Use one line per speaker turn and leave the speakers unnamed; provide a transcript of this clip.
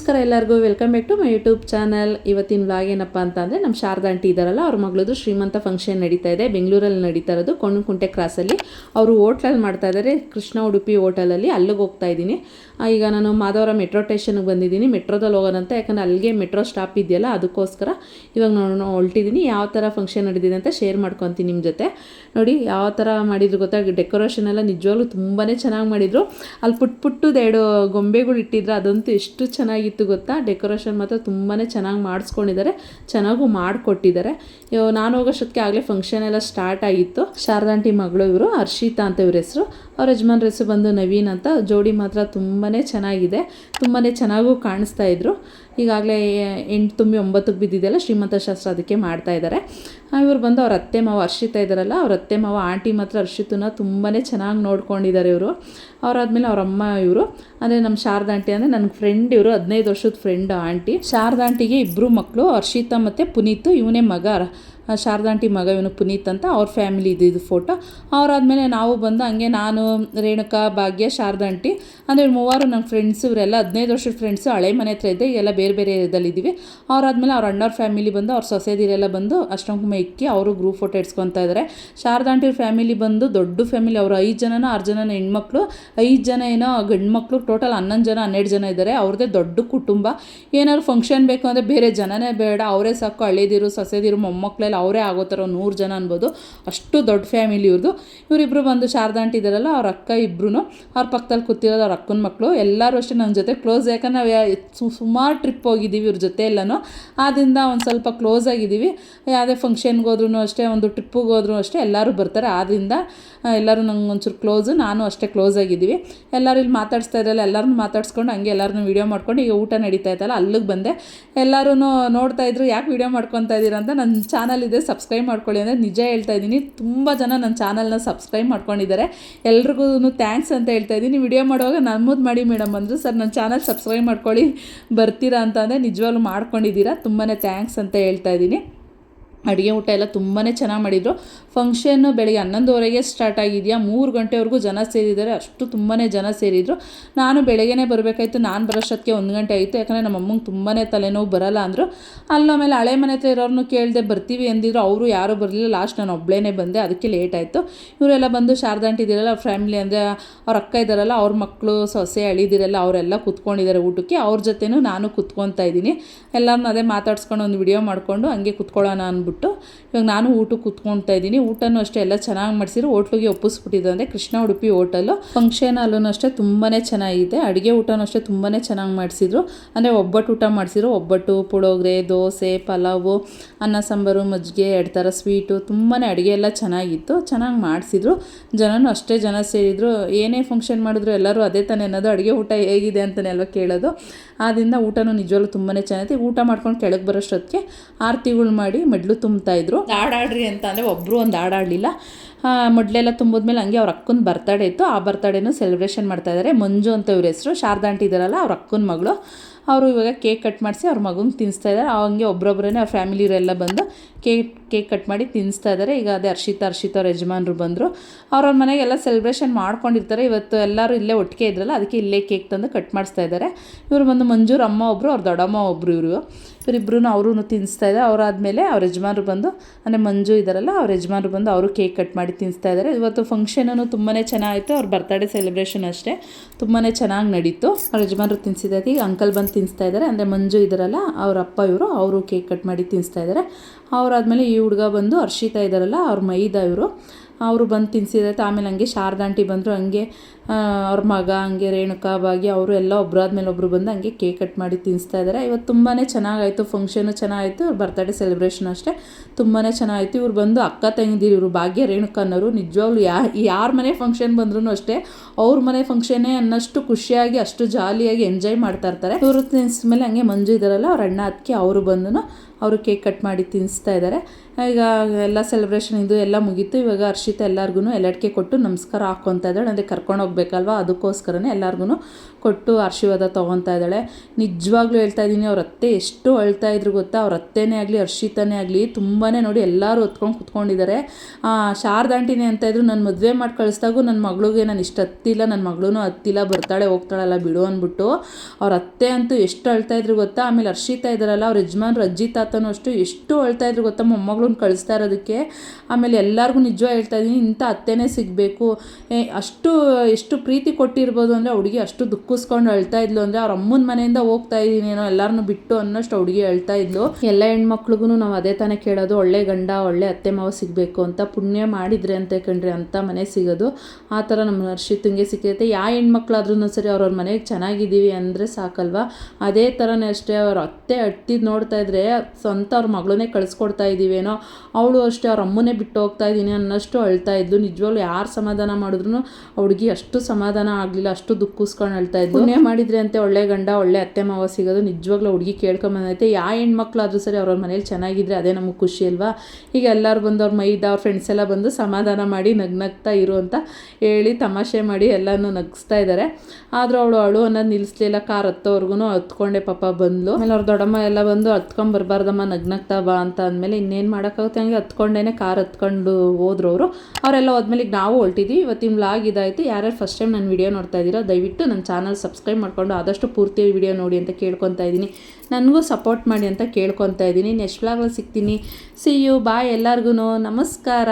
ನಮಸ್ಕಾರ ಎಲ್ಲರಿಗೂ. Welcome back to my YouTube channel ಇವತ್ತಿನ ವ್ಲಾಗ್ ಏನಪ್ಪ ಅಂತಂದರೆ ನಮ್ಮ ಶಾರದಾ ಆಂಟಿ ಇದ್ದಾರಲ್ಲ ಅವ್ರ ಮಗಳದು ಶ್ರೀಮಂತ ಫಂಕ್ಷನ್ ನಡೀತಾ ಇದೆ. ಬೆಂಗಳೂರಲ್ಲಿ ನಡೀತಾ ಇರೋದು ಕೊಂಡ್ಕುಂಟೆ ಕ್ರಾಸಲ್ಲಿ ಅವರು ಹೋಟ್ಲಲ್ಲಿ ಮಾಡ್ತಾ ಇದ್ದಾರೆ ಕೃಷ್ಣ ಉಡುಪಿ ಹೋಟೆಲಲ್ಲಿ ಅಲ್ಲಿಗೆ ಹೋಗ್ತಾ ಇದ್ದೀನಿ. ಈಗ ನಾನು ಮಾಧವರ ಮೆಟ್ರೋ ಸ್ಟೇಷನ್ಗೆ ಬಂದಿದ್ದೀನಿ. ಮೆಟ್ರೋದಲ್ಲಿ ಹೋಗೋಣಂತ ಯಾಕಂದರೆ ಅಲ್ಲಿಗೆ ಮೆಟ್ರೋ ಸ್ಟಾಪ್ ಇದೆಯಲ್ಲ, ಅದಕ್ಕೋಸ್ಕರ ಇವಾಗ ನಾನು ಹೊಲ್ಟಿದ್ದೀನಿ. ಯಾವ ಥರ ಫಂಕ್ಷನ್ ನಡೆದಿದೆ ಅಂತ ಶೇರ್ ಮಾಡ್ಕೊತೀನಿ ನಿಮ್ಮ ಜೊತೆ. ನೋಡಿ, ಯಾವ ಥರ ಮಾಡಿದ್ರು ಗೊತ್ತಾ? ಡೆಕೋರೇಷನ್ ಎಲ್ಲ ನಿಜವಾಗ್ಲೂ ತುಂಬಾ ಚೆನ್ನಾಗಿ ಮಾಡಿದರು. ಅಲ್ಲಿ ಪುಟ್ ಪುಟ್ಟದ ಎರಡು ಗೊಂಬೆಗಳು ಇಟ್ಟಿದ್ರು, ಅದಂತೂ ಎಷ್ಟು ಚೆನ್ನಾಗಿತ್ತು ಗೊತ್ತಾ? ಡೆಕೋರೇಷನ್ ಮಾತ್ರ ತುಂಬಾ ಚೆನ್ನಾಗಿ ಮಾಡಿಸ್ಕೊಂಡಿದ್ದಾರೆ. ಚೆನ್ನಾಗೂ ಮಾಡಿಕೊಟ್ಟಿದ್ದಾರೆ. ನಾನು ಹೋಗೋಷ್ಟೊತ್ತಿಗೆ ಆಗಲೇ ಫಂಕ್ಷನ್ ಎಲ್ಲ ಸ್ಟಾರ್ಟ್ ಆಗಿತ್ತು. ಶಾರದಾಂಟಿ ಮಗಳು ಇವರು, ಹರ್ಷಿತಾ ಅಂತ ಇವ್ರ ಹೆಸರು. ಅವ್ರ ಯಜಮಾನ್ರ ಹೆಸರು ಬಂದು ನವೀನ್ ಅಂತ. ಜೋಡಿ ಮಾತ್ರ ತುಂಬಾ ಚೆನ್ನಾಗಿದೆ. ತುಂಬಾ ಚೆನ್ನಾಗೂ ಕಾಣಿಸ್ತಾ ಇದ್ರು. ಈಗಾಗಲೇ ಎಂಟು ತುಂಬಿ ಒಂಬತ್ತಕ್ಕೆ ಬಿದ್ದಿದೆಯಲ್ಲ, ಶ್ರೀಮಂತ ಶಾಸ್ತ್ರ ಅದಕ್ಕೆ ಮಾಡ್ತಾ ಇದ್ದಾರೆ. ಇವ್ರು ಬಂದು ಅವ್ರ ಅತ್ತೆ ಮಾವ ಹರ್ಷಿತಾ ಇದ್ದಾರಲ್ಲ, ಅವ್ರ ಅತ್ತೆ ಮಾವ ಆಂಟಿ ಮಾತ್ರ ಹರ್ಷಿತನ ತುಂಬಾ ಚೆನ್ನಾಗಿ ನೋಡ್ಕೊಂಡಿದ್ದಾರೆ ಇವರು. ಅವರಾದ್ಮೇಲೆ ಅವ್ರ ಅಮ್ಮ ಇವರು. ಅಂದರೆ ನಮ್ಮ ಶಾರದಾ ಆಂಟಿ ಅಂದರೆ ನನ್ನ ಫ್ರೆಂಡ್ ಇವರು, ಹದಿನೈದು ವರ್ಷದ ಫ್ರೆಂಡ್ ಆಂಟಿ. ಶಾರದಾ ಆಂಟಿಗೆ ಇಬ್ಬರು ಮಕ್ಕಳು ಹರ್ಷಿತಾ ಮತ್ತು ಪುನೀತ್, ಇವನೇ ಮಗ ಆ ಶಾರದಾ ಮಗ ಇವನು ಪುನೀತ್ ಅಂತ, ಅವ್ರ ಫ್ಯಾಮಿಲಿ ಇದು ಇದು ಫೋಟೋ ಅವರಾದಮೇಲೆ ನಾವು ಬಂದು ಹಂಗೆ ನಾನು, ರೇಣುಕಾ, ಭಾಗ್ಯ, ಶಾರದಾಂಟಿ, ಅಂದರೆ ಮೂವರು ನನ್ನ ಫ್ರೆಂಡ್ಸ್ ಇವರೆಲ್ಲ ಹದಿನೈದು ವರ್ಷದ ಫ್ರೆಂಡ್ಸು ಹಳೆ ಮನೆ ಹತ್ರ ಇದ್ದೆ ಎಲ್ಲ ಬೇರೆ ಬೇರೆ ಇದ್ದಲ್ಲಿದ್ದೀವಿ ಅವರಾದಮೇಲೆ ಅವ್ರ ಅಣ್ಣವ್ರ ಫ್ಯಾಮಿಲಿ ಬಂದು, ಅವ್ರ ಸೊಸೆದಿರೆಲ್ಲ ಬಂದು ಅಷ್ಟೊಂದು ಇಕ್ಕಿ ಅವರು ಗ್ರೂಪ್ ಫೋಟೋ ಇಡ್ಸ್ಕೊತಾ ಇದ್ದಾರೆ ಶಾರದಾಂಟಿ ಫ್ಯಾಮಿಲಿ ಬಂದು ದೊಡ್ಡ ಫ್ಯಾಮಿಲಿ ಅವರು ಐದು ಜನನ ಆರು ಜನನ ಹೆಣ್ಮಕ್ಳು, ಐದು ಜನ ಏನೋ ಗಂಡು ಮಕ್ಕಳು ಟೋಟಲ್ ಹನ್ನೊಂದು ಜನ, ಹನ್ನೆರಡು ಜನ ಇದ್ದಾರೆ ಅವ್ರದ್ದೇ ದೊಡ್ಡ ಕುಟುಂಬ. ಏನಾದ್ರು ಫಂಕ್ಷನ್ ಬೇಕು ಅಂದರೆ ಬೇರೆ ಜನನೇ ಬೇಡ. ಅವರೇ ಸಾಕು, ಹಳೇದಿರು, ಸೊಸೆದಿರು ಮೊಮ್ಮಕ್ಕಳೆಲ್ಲ ಅವರೇ ಆಗೋ ಥರ ನೂರು ಜನ ಅನ್ಬೋದು. ಅಷ್ಟು ದೊಡ್ಡ ಫ್ಯಾಮಿಲಿ ಇವ್ರದ್ದು. ಇವರಿಬ್ಬರು ಬಂದು ಶಾರದಾ ಆಂಟಿ ಇದ್ದಾರಲ್ಲ, ಅವ್ರ ಅಕ್ಕ ಇಬ್ಬರು ಅವ್ರ ಪಕ್ಕದಲ್ಲಿ ಕೂತಿರೋದು ಅವ್ರ ಅಕ್ಕನ ಮಕ್ಕಳು ಎಲ್ಲರೂ ಅಷ್ಟೇ ನನ್ನ ಜೊತೆ ಕ್ಲೋಸ್ ಯಾಕಂದ್ರೆ ನಾವು ಸುಮಾರು ಟ್ರಿಪ್ ಹೋಗಿದ್ದೀವಿ ಇವ್ರ ಜೊತೆ ಎಲ್ಲನೂ. ಆದ್ದರಿಂದ ಒಂದು ಸ್ವಲ್ಪ ಕ್ಲೋಸ್ ಆಗಿದ್ದೀವಿ. ಯಾವುದೇ ಫಂಕ್ಷನ್ಗೆ ಹೋದ್ರೂ ಅಷ್ಟೇ, ಒಂದು ಟ್ರಿಪ್ಪಿಗೆ ಹೋದ್ರೂ ಅಷ್ಟೇ ಎಲ್ಲರೂ ಬರ್ತಾರೆ. ಆದ್ದರಿಂದ ಎಲ್ಲರೂ ನಂಗೆ ಒಂಚೂರು ಕ್ಲೋಸು ನಾನು ಅಷ್ಟೇ ಕ್ಲೋಸ್ ಆಗಿದ್ದೀವಿ. ಎಲ್ಲರೂ ಇಲ್ಲಿ ಮಾತಾಡಿಸ್ತಾ ಇದ್ರಲ್ಲ ಎಲ್ಲರನ್ನೂ ಮಾತಾಡ್ಸ್ಕೊಂಡು ಹಂಗೆ ಎಲ್ಲರನ್ನೂ ವೀಡಿಯೋ ಮಾಡ್ಕೊಂಡು ಈಗ ಊಟ ನಡೀತಾ ಇತ್ತಲ್ಲ, ಅಲ್ಲಿಗೆ ಬಂದೆ. ಎಲ್ಲರೂ ನೋಡ್ತಾ ಇದ್ರು, ಯಾಕೆ ವೀಡಿಯೋ ಮಾಡ್ಕೊತಾ ಇದ್ದೀರಾ ಅಂತ ನನ್ನ ಚಾನಲ್ ಇದೆ ಸಬ್ಸ್ಕ್ರೈಬ್ ಮಾಡ್ಕೊಳ್ಳಿ ಅಂದರೆ ನಿಜ ಹೇಳ್ತಾ ಇದ್ದೀನಿ. ತುಂಬ ಜನ ನನ್ನ ಚಾನಲ್ನ ಸಬ್ಸ್ಕ್ರೈಬ್ ಮಾಡ್ಕೊಂಡಿದ್ದಾರೆ. ಎಲ್ರಿಗೂ ಥ್ಯಾಂಕ್ಸ್ ಅಂತ ಹೇಳ್ತಾ ಇದ್ದೀನಿ. ವಿಡಿಯೋ ಮಾಡುವಾಗ ನಮ್ಮದು ಮಾಡಿ ಮೇಡಮ್ ಅಂದರು, ಸರ್, ನನ್ನ ಚಾನಲ್ ಸಬ್ಸ್ಕ್ರೈಬ್ ಮಾಡ್ಕೊಳ್ಳಿ, ಬರ್ತೀರಾ ಅಂತ ಅಂದರೆ ನಿಜವಾಗ್ಲೂ ಮಾಡ್ಕೊಂಡಿದ್ದೀರಾ. ತುಂಬಾ ಥ್ಯಾಂಕ್ಸ್ ಅಂತ ಹೇಳ್ತಾ ಇದ್ದೀನಿ. ಅಡುಗೆ ಊಟ ಎಲ್ಲ ತುಂಬಾ ಚೆನ್ನಾಗಿ ಮಾಡಿದರು. ಫಂಕ್ಷನ್ನು ಬೆಳಗ್ಗೆ ಹನ್ನೊಂದುವರೆಗೆ ಸ್ಟಾರ್ಟ್ ಆಗಿದೆಯಾ? ಮೂರು ಗಂಟೆವರೆಗೂ ಜನ ಸೇರಿದ್ದಾರೆ. ಅಷ್ಟು ತುಂಬಾ ಜನ ಸೇರಿದರು. ನಾನು ಬೆಳಗ್ಗೆನೇ ಬರಬೇಕಾಯ್ತು. ನಾನು ಬರೋಷ್ಟೊತ್ತಿಗೆ ಒಂದು ಗಂಟೆ ಆಯಿತು. ಯಾಕಂದರೆ ನಮ್ಮ ಅಮ್ಮಂಗೆ ತುಂಬಾ ತಲೆನೋವು ಬರಲ್ಲ ಅಂದರು. ಅಲ್ಲಿ ಆಮೇಲೆ ಹಳೆ ಮನೆ ಹತ್ರ ಇರೋರ್ನು ಕೇಳಿದೆ, ಬರ್ತೀವಿ ಅಂದಿದ್ರು. ಅವರು ಯಾರೂ ಬರಲಿಲ್ಲ. ಲಾಸ್ಟ್ ನಾನು ಒಬ್ಬಳೇ ಬಂದೆ. ಅದಕ್ಕೆ ಲೇಟ್ ಆಯಿತು. ಇವರೆಲ್ಲ ಬಂದು ಶಾರದಾ ಆಂಟಿ ಇದ್ದೀರಲ್ಲ ಅವ್ರ ಫ್ಯಾಮಿಲಿ ಅಂದರೆ ಅವ್ರ ಅಕ್ಕ ಇದ್ದಾರಲ್ಲ, ಅವ್ರ ಮಕ್ಕಳು ಸೊಸೆ ಅಳಿದಿರಲ್ಲ ಅವರೆಲ್ಲ ಕುತ್ಕೊಂಡಿದ್ದಾರೆ ಊಟಕ್ಕೆ. ಅವ್ರ ಜೊತೆನೂ ನಾನು ಕುತ್ಕೊತಾ ಇದ್ದೀನಿ. ಎಲ್ಲರನ್ನೂ ಅದೇ ಮಾತಾಡ್ಸ್ಕೊಂಡು ಒಂದು ವಿಡಿಯೋ ಮಾಡಿಕೊಂಡು ಹಂಗೆ ಕುತ್ಕೊಳ್ಳೋಣ ಅಂದ್ಬಿಟ್ಟು ಇವಾಗ ನಾನು ಊಟಕ್ಕೆ ಕುತ್ಕೊಳ್ತಾ ಇದ್ದೀನಿ, ಊಟನೂ ಅಷ್ಟೇ ಎಲ್ಲ ಚೆನ್ನಾಗಿ ಮಾಡಿಸಿದ್ರು. ಹೋಟ್ಲಿಗೆ ಒಪ್ಪಿಸ್ಬಿಟ್ಟಿದ್ದು ಅಂದರೆ ಕೃಷ್ಣ ಉಡುಪಿ ಹೋಟೆಲು ಫಂಕ್ಷನ್ ಅಲ್ಲೂ ಅಷ್ಟೇ ತುಂಬಾ ಚೆನ್ನಾಗಿದೆ. ಅಡುಗೆ ಊಟನೂ ಅಷ್ಟೇ ತುಂಬಾ ಚೆನ್ನಾಗಿ ಮಾಡಿಸಿದ್ರು. ಅಂದರೆ ಒಬ್ಬಟ್ಟು ಊಟ ಮಾಡಿಸಿದ್ರು. ಒಬ್ಬಟ್ಟು, ಪುಳೋಗ್ರೆ, ದೋಸೆ, ಪಲಾವು, ಅನ್ನ, ಸಾಂಬಾರು, ಮಜ್ಜಿಗೆ, ಎರಡು ಥರ ಸ್ವೀಟು ತುಂಬಾ ಅಡುಗೆ ಎಲ್ಲ ಚೆನ್ನಾಗಿತ್ತು. ಚೆನ್ನಾಗಿ ಮಾಡಿಸಿದ್ರು. ಜನನೂ ಅಷ್ಟೇ ಜನ ಸೇರಿದ್ರು. ಏನೇ ಫಂಕ್ಷನ್ ಮಾಡಿದ್ರು ಎಲ್ಲರೂ ಅದೇ ತಾನೇ ಅನ್ನೋದು. ಅಡುಗೆ ಊಟ ಹೇಗಿದೆ ಅಂತಲೇ ಅಲ್ವ ಕೇಳೋದು. ಆದ್ದರಿಂದ ಊಟನೂ ನಿಜವಾಗ್ಲೂ ತುಂಬಾ ಚೆನ್ನಾಗಿದೆ. ಊಟ ಮಾಡ್ಕೊಂಡು ಕೆಳಗೆ ಬರೋಷ್ಟೊತ್ತಿಗೆ ಆರತಿಗಳು ಮಾಡಿ, ಮಡ್ಲು ತುಂಬ್ತಾ ಇದ್ರು. ಹಾಡಾಡ್ರಿ ಅಂತ ಅಂದ್ರೆ ಒಬ್ರು ಒಂದು ಹಾಡಾಡಲಿಲ್ಲ ಮಡ್ಲೆಲ್ಲ ತುಂಬಿದ್ಮೇಲೆ ಹಂಗೆ ಅವ್ರ ಅಕ್ಕನ ಬರ್ತಡೇ ಇತ್ತು. ಆ ಬರ್ತಡೇನೂ ಸೆಲೆಬ್ರೇಷನ್ ಮಾಡ್ತಾ ಇದ್ದಾರೆ ಮಂಜು ಅಂತ ಇವ್ರ ಹೆಸರು. ಶಾರದಾ ಆಂಟಿ ಇದ್ದಾರಲ್ಲ ಅವ್ರ ಅಕ್ಕನ ಮಗಳು. ಅವರು ಇವಾಗ ಕೇಕ್ ಕಟ್ ಮಾಡಿಸಿ ಅವ್ರ ಮಗಂಗೆ ತಿನ್ನಿಸ್ತಾ ಇದ್ದಾರೆ ಹಂಗೆ ಒಬ್ಬೊಬ್ಬರೇ ಅವ್ರ ಫ್ಯಾಮಿಲಿಯವರೆಲ್ಲ ಬಂದು ಕೇಕ್ ಕೇಕ್ ಕಟ್ ಮಾಡಿ ತಿನ್ನಿಸ್ತಾ ಇದ್ದಾರೆ ಈಗ ಅದೇ ಹರ್ಷಿತಾ ಹರ್ಷಿತಾ ಅವ್ರ ಯಜಮಾನರು ಬಂದರು. ಅವ್ರವ್ರ ಮನೆಗೆಲ್ಲ ಸೆಲೆಬ್ರೇಷನ್ ಮಾಡ್ಕೊಂಡಿರ್ತಾರೆ. ಇವತ್ತು ಎಲ್ಲರೂ ಇಲ್ಲೇ ಒಟ್ಟಿಗೆ ಇದ್ರಲ್ಲ, ಅದಕ್ಕೆ ಇಲ್ಲೇ ಕೇಕ್ ತಂದು ಕಟ್ ಮಾಡಿಸ್ತಾ ಇದ್ದಾರೆ ಇವರು ಬಂದು ಮಂಜೂರು ಅಮ್ಮ ಒಬ್ಬರು ಅವ್ರ ದೊಡ್ಡಮ್ಮ ಒಬ್ಬರು ಇವರು. ಇವರಿಬ್ಬರೂ ಅವರು ತಿನ್ನಿಸ್ತಾ ಇದ್ದಾರೆ ಅವರಾದಮೇಲೆ ಅವ್ರ ಯಜಮಾನರು ಬಂದು, ಅಂದರೆ ಮಂಜು ಇದ್ದಾರಲ್ಲ ಅವ್ರ ಯಜಮಾನರು ಬಂದು ಅವರು ಕೇಕ್ ಕಟ್ ಮಾಡಿ ತಿನ್ನಿಸ್ತಾ ಇದ್ದಾರೆ. ಇವತ್ತು ಫಂಕ್ಷನೂ ತುಂಬಾ ಚೆನ್ನಾಗಿತ್ತು. ಅವ್ರ ಬರ್ತಡೇ ಸೆಲೆಬ್ರೇಷನ್ ಅಷ್ಟೇ. ತುಂಬಾ ಚೆನ್ನಾಗಿ ನಡೀತು. ಅವ್ರ ಯಜಮಾನರು ತಿನ್ನಿಸಿದಾಗ ಈಗ ಅಂಕಲ್ ಬಂದು ತಿನ್ನಿಸ್ತಾ ಇದ್ದಾರೆ. ಅಂದರೆ ಮಂಜು ಇದ್ದಾರಲ್ಲ, ಅವ್ರ ಅಪ್ಪ, ಇವರು, ಅವರು ಕೇಕ್ ಕಟ್ ಮಾಡಿ ತಿನ್ನಿಸ್ತಾ ಇದ್ದಾರೆ. ಅವರಾದ್ಮೇಲೆ ಈ ಹುಡುಗ ಬಂದು ಹರ್ಷಿತಾ ಇದ್ದಾರಲ್ಲ, ಅವ್ರ ಮೈದ ಇವರು. ಅವರು ಬಂದು ತಿನ್ನಿಸಿದ್ರೆ ಆಮೇಲೆ ಹಂಗೆ ಶಾರದಾಂಟಿ ಬಂದರು. ಹಂಗೆ ಅವ್ರ ಮಗ, ಹಂಗೆ ರೇಣುಕಾ, ಭಾಗ್ಯ, ಅವರು ಎಲ್ಲ ಒಬ್ಬರಾದ್ಮೇಲೆ ಒಬ್ಬರು ಬಂದು ಹಂಗೆ ಕೇಕ್ ಕಟ್ ಮಾಡಿ ತಿನ್ನಿಸ್ತಾ ಇದ್ದಾರೆ ಇವತ್ತು ತುಂಬಾ ಚೆನ್ನಾಗಾಯಿತು ಫಂಕ್ಷನು ಚೆನ್ನಾಗಾಯಿತು, ಅವ್ರ ಬರ್ತಡೇ ಸೆಲೆಬ್ರೇಷನ್ ಅಷ್ಟೇ. ತುಂಬಾ ಚೆನ್ನಾಗಿತ್ತು ಇವ್ರು ಬಂದು ಅಕ್ಕ ತಂಗಿದಿರು, ಇವರು ಭಾಗ್ಯ, ರೇಣುಕಾ ಅನ್ನೋರು ನಿಜವಾಗ್ಲೂ ಯಾ, ಯಾರ ಮನೆ ಫಂಕ್ಷನ್ ಬಂದ್ರೂ ಅಷ್ಟೇ, ಅವ್ರ ಮನೆ ಫಂಕ್ಷನ್ನೇ ಅನ್ನಷ್ಟು ಖುಷಿಯಾಗಿ, ಅಷ್ಟು ಜಾಲಿಯಾಗಿ ಎಂಜಾಯ್ ಮಾಡ್ತಾ ಇರ್ತಾರೆ. ಇವರು ತಿನ್ಸಿದ್ಮೇಲೆ ಹಂಗೆ ಮಂಜು ಇದ್ದಾರಲ್ಲ ಅವ್ರ ಅಣ್ಣ ಅದಕ್ಕೆ ಅವರು ಬಂದು ಅವರು ಕೇಕ್ ಕಟ್ ಮಾಡಿ ತಿನ್ನಿಸ್ತಾ ಇದ್ದಾರೆ ಈಗ ಎಲ್ಲ ಸೆಲೆಬ್ರೇಷನ್ ಇದು ಎಲ್ಲ ಮುಗೀತು. ಇವಾಗ ಹರ್ಷಿತ ಎಲ್ಲರಿಗೂ ಎಲ್ಲಡಿಕೆ ಕೊಟ್ಟು ನಮಸ್ಕಾರ ಹಾಕ್ಕೊತಾ ಇದ್ದಾಳೆ. ಅಂದರೆ ಕರ್ಕೊಂಡು ಹೋಗ್ಬೇಕಲ್ವ ಅದಕ್ಕೋಸ್ಕರನೇ ಎಲ್ಲರಿಗೂ ಕೊಟ್ಟು ಆಶೀರ್ವಾದ ತೊಗೊತಾ ಇದ್ದಾಳೆ. ನಿಜವಾಗ್ಲೂ ಹೇಳ್ತಾ ಇದ್ದೀನಿ, ಅವ್ರ ಅತ್ತೆ ಎಷ್ಟು ಅಳ್ತಾ ಇದ್ರು ಗೊತ್ತಾ? ಅವ್ರ ಅತ್ತೆನೇ ಆಗಲಿ, ಹರ್ಷಿತನೇ ಆಗಲಿ ತುಂಬಾ ನೋಡಿ ಎಲ್ಲರೂ ಹೊತ್ಕೊಂಡು ಕುತ್ಕೊಂಡಿದ್ದಾರೆ. ಶಾರದಾಂಟಿನೇ ಅಂತ ಇದ್ರು ನನ್ನ ಮದುವೆ ಮಾಡಿ ಕಳಿಸ್ದಾಗೂ ನನ್ನ ಮಗಳಿಗೆ ನಾನು ಇಷ್ಟು ಹತ್ತಿಲ್ಲ ನನ್ನ ಮಗಳೂ ಹತ್ತಿಲ್ಲ, ಬರ್ತಾಳೆ, ಹೋಗ್ತಾಳಲ್ಲ ಬಿಡು ಅಂದ್ಬಿಟ್ಟು ಅವ್ರ ಅತ್ತೆ ಅಂತೂ ಎಷ್ಟು ಅಳ್ತಾ ಇದ್ರು ಗೊತ್ತಾ? ಆಮೇಲೆ ಹರ್ಷಿತಾ ಇದ್ದಾರಲ್ಲ, ಅವ್ರ ಯಜಮಾನ್ರು ಅಜ್ಜಿ ತಾತನೂ ಅಷ್ಟು ಎಷ್ಟು ಅಳ್ತಾ ಇದ್ರು ಗೊತ್ತಾ ಮೊಮ್ಮಗಳನ್ನ ಕಳಿಸ್ತಾ ಇರೋದಕ್ಕೆ? ಆಮೇಲೆ ಎಲ್ಲರಿಗೂ ನಿಜವಾಗಿ ಹೇಳ್ತಾ ಇದ್ದೀನಿ, ಇಂಥ ಅತ್ತೆನೇ ಸಿಗಬೇಕು. ಅಷ್ಟು ಎಷ್ಟು ಪ್ರೀತಿ ಕೊಟ್ಟಿರ್ಬೋದು ಅಂದರೆ ಹುಡುಗಿ ಅಷ್ಟು ದುಃಖಿಸ್ಕೊಂಡು ಅಳ್ತಾ ಇದ್ಲು ಅಂದರೆ ಅವ್ರ ಅಮ್ಮನ ಮನೆಯಿಂದ ಹೋಗ್ತಾ ಇದ್ದೀನೇನೋ ಎಲ್ಲರನ್ನೂ ಬಿಟ್ಟು ಅನ್ನೋಷ್ಟು ಹುಡುಗಿ ಅಳ್ತಾ ಇದ್ಲು. ಎಲ್ಲ ಹೆಣ್ಮಕ್ಳಿಗೂ ನಾವು ಅದೇ ತಾನೇ ಕೇಳೋದು, ಒಳ್ಳೆ ಗಂಡ, ಒಳ್ಳೆ ಅತ್ತೆ, ಮಾವ ಸಿಗಬೇಕು ಅಂತ ಪುಣ್ಯ ಮಾಡಿದ್ರೆ ಅಂತ ಕಂಡ್ರೆ ಅಂತ ಮನೆ ಸಿಗೋದು. ಆ ಥರ ನಮ್ಮ ಹರ್ಷಿತಂಗೆ ಸಿಕ್ಕೈತೆ. ಯಾವ ಹೆಣ್ಮಕ್ಳಾದ್ರೂ ಸರಿ ಅವ್ರವ್ರ ಮನೆಗೆ ಚೆನ್ನಾಗಿದ್ದೀವಿ ಅಂದರೆ ಸಾಕಲ್ವಾ? ಅದೇ ಥರನೇ ಅಷ್ಟೇ ಅವ್ರ ಅತ್ತೆ ಅಟ್ಟಿದ್ದು ನೋಡ್ತಾ ಇದ್ರೆ ಸ್ವಂತ ಅವ್ರ ಮಗಳನ್ನೇ ಕಳಿಸ್ಕೊಡ್ತಾ ಇದ್ದೀವೇನೋ ಅವಳು ಅಷ್ಟೇ ಅವ್ರ ಅಮ್ಮನೇ ಬಿಟ್ಟು ಹೋಗ್ತಾ ಇದ್ದೀನಿ ಅನ್ನೋಷ್ಟು ಅಳ್ತಾ ಇದ್ಲು. ನಿಜವಾಗ್ಲೂ ಯಾರು ಸಮಾಧಾನ ಮಾಡಿದ್ರು ಹುಡುಗಿ ಅಷ್ಟು ಸಮಾಧಾನ ಆಗಲಿಲ್ಲ, ಅಷ್ಟು ದುಃಖಿಸ್ಕೊಂಡು ಅಳ್ತಾ ಇದ್ದು. ಪುಣ್ಯ ಮಾಡಿದ್ರೆ ಅಂತೆ ಒಳ್ಳೆ ಗಂಡ, ಒಳ್ಳೆ ಅತ್ತೆ ಮಾವ ಸಿಗೋದು, ನಿಜವಾಗ್ಲೂ ಹುಡುಗಿ ಕೇಳ್ಕೊಂಬಂದೈತೆ ಯಾವ ಹೆಣ್ಮಕ್ಳಾದ್ರೂ ಸರಿ ಅವ್ರವ್ರ ಮನೇಲಿ ಚೆನ್ನಾಗಿದ್ರೆ ಅದೇ ನಮಗೆ ಖುಷಿ ಅಲ್ವಾ? ಈಗ ಎಲ್ಲರೂ ಬಂದು ಅವ್ರ ಮೈದ ಅವ್ರ ಫ್ರೆಂಡ್ಸ್ ಎಲ್ಲ ಬಂದು ಸಮಾಧಾನ ಮಾಡಿ ನಗ್ನಗ್ತಾ ಇರು ಅಂತ ಹೇಳಿ ತಮಾಷೆ ಮಾಡಿ ಎಲ್ಲನೂ ನಗಿಸ್ತಾ ಇದ್ದಾರೆ ಆದರೂ ಅವಳು ಅಳು ಅನ್ನೋದು ನಿಲ್ಲಿಸ್ಲಿಲ್ಲ ಕಾರ್ ಹತ್ತೋವರೆಗೂ ಹತ್ಕೊಂಡೆ ಪಾಪ ಬಂದ್ಲು. ಆಮೇಲೆ ಅವ್ರ ದೊಡ್ಡಮ್ಮ ಎಲ್ಲ ಬಂದು, ಹತ್ಕೊಂಡ್ ಬರಬಾರ್ದಮ್ಮ, ನಗ್ನಗ್ತಾ ಬಾ ಅಂತ ಅಂದಮೇಲೆ ಇನ್ನೇನು ಮಾಡೋಕ್ಕಾಗುತ್ತೆ? ಹಂಗೆ ಹತ್ಕೊಂಡೇನೆ ಕಾರ್ ಹತ್ಕೊಂಡು ಹೋದ್ರು ಅವರು. ಅವರೆಲ್ಲ ಹೋದ್ಮೇಲೆ ಈಗ ನಾವು ಹೊಲ್ಟಿದ್ವಿ ಇವತ್ತಿನ ವ್ಲಾಗ್ ಇದಾಯಿತು. ಯಾರ್ಯಾರು ಫಸ್ಟ್ ಟೈಮ್ ನನ್ನ ವಿಡಿಯೋ ನೋಡ್ತಾ ಇದ್ದೀರೋ, ದಯವಿಟ್ಟು ನನ್ನ ಚಾನಲ್ ಸಬ್ಸ್ಕ್ರೈಬ್ ಮಾಡ್ಕೊಂಡು ಆದಷ್ಟು ಪೂರ್ತಿ ವಿಡಿಯೋ ನೋಡಿ ಅಂತ ಕೇಳ್ಕೊತಾ ಇದ್ದೀನಿ. ನನಗೂ ಸಪೋರ್ಟ್ ಮಾಡಿ ಅಂತ ಕೇಳ್ಕೊತಾ ಇದ್ದೀನಿ. ನೆಕ್ಸ್ಟ್ ವ್ಲಾಗಲ್ಲಿ ಸಿಗ್ತೀನಿ. ಸಿ ಯು ಬಾಯ್ ಎಲ್ಲರಿಗೂ ನಮಸ್ಕಾರ.